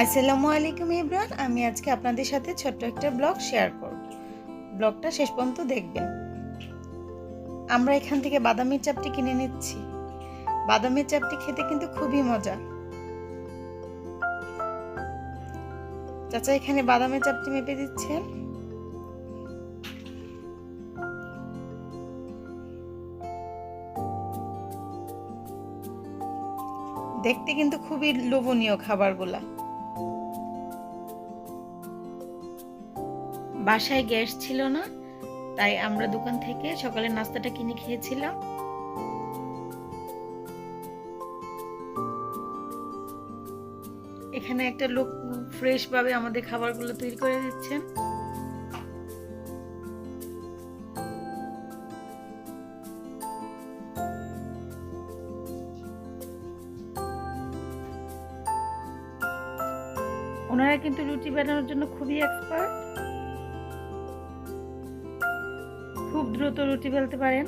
আসসালামু আলাইকুম ইব্রান আমি আজকে আপনাদের সাথে ছোট্ট একটা ব্লগ শেয়ার করব। ব্লগটা শেষ পর্যন্ত দেখবেন। আমরা এখান থেকে বাদামের চাপটি কিনে নিচ্ছি। বাদামের চাপটি খেতে কিন্তু খুবই মজা। চাচা এখানে বাদামের চাপটি মেপে দিচ্ছেন। দেখতে কিন্তু খুবই লোভনীয় খাবারগুলা। বাসায় গ্যাস ছিল না, তাই আমরা দোকান থেকে সকালের নাস্তাটা কিনে খেয়েছিলাম। এখানে একটা লোক ফ্রেশ ভাবে আমাদের খাবারগুলো তৈরি করে দিচ্ছেন। ওনারা কিন্তু রুটি বানানোর জন্য খুবই এক্সপার্ট খুব দ্রুত রুটি বেলতে পারেন।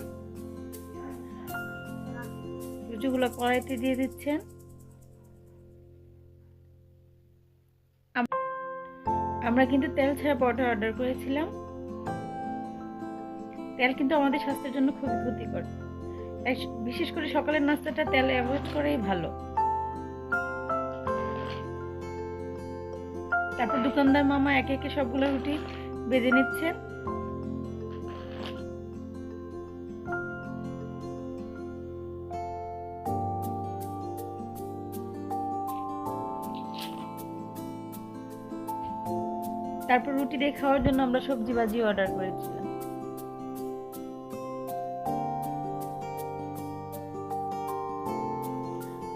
রুটিগুলো কড়াইতে দিয়ে দিচ্ছেন। আমরা কিন্তু তেল ছাড়া পরোটা অর্ডার করেছিলাম। তেল কিন্তু আমাদের স্বাস্থ্যের জন্য খুবই ক্ষতিকর। বিশেষ করে সকালের নাস্তাটা তেল অ্যাভয়েড করেই ভালো। তারপর দোকানদার মামা একে একে সবগুলো রুটি বেজে নিচ্ছে। তারপর রুটি দিয়ে খাওয়ার জন্য আমরা সবজি ভাজি অর্ডার করেছিলাম।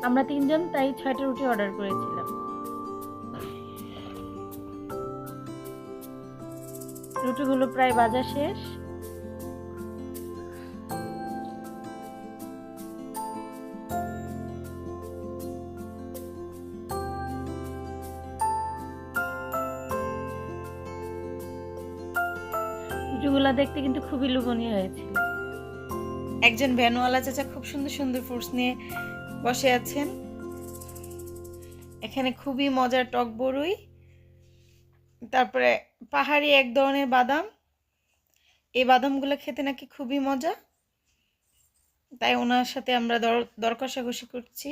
আমরা তিনজন তাই ছয়টা রুটি অর্ডার করেছিলাম। রুটিগুলো প্রায় বাজা শেষ। রুটিগুলা দেখতে কিন্তু খুবই লোভনীয় হয়েছিল। একজন ভ্যানওয়ালা চাচা খুব সুন্দর সুন্দর ফ্রুটস নিয়ে বসে আছেন। এখানে খুবই মজার টক বড়ই তারপরে পাহাড়ি এক ধরনের বাদাম। এই বাদামগুলো খেতে নাকি খুবই মজা। তাই ওনার সাথে আমরা দর দর কষাকষি করছি।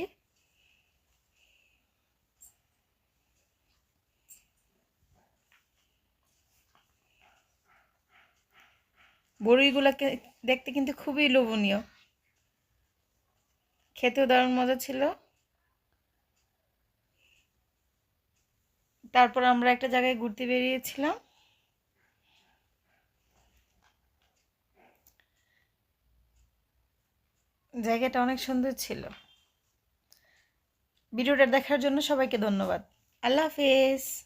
বড়িগুলোকে দেখতে কিন্তু খুবই লোভনীয়। খেতেও দারুণ মজা ছিল। তারপর আমরা একটা জায়গায় ঘুরতে বেরিয়েছিলাম। জায়গাটা অনেক সুন্দর ছিল। ভিডিওটা দেখার জন্য সবাইকে ধন্যবাদ। আল্লাহ হাফেজ।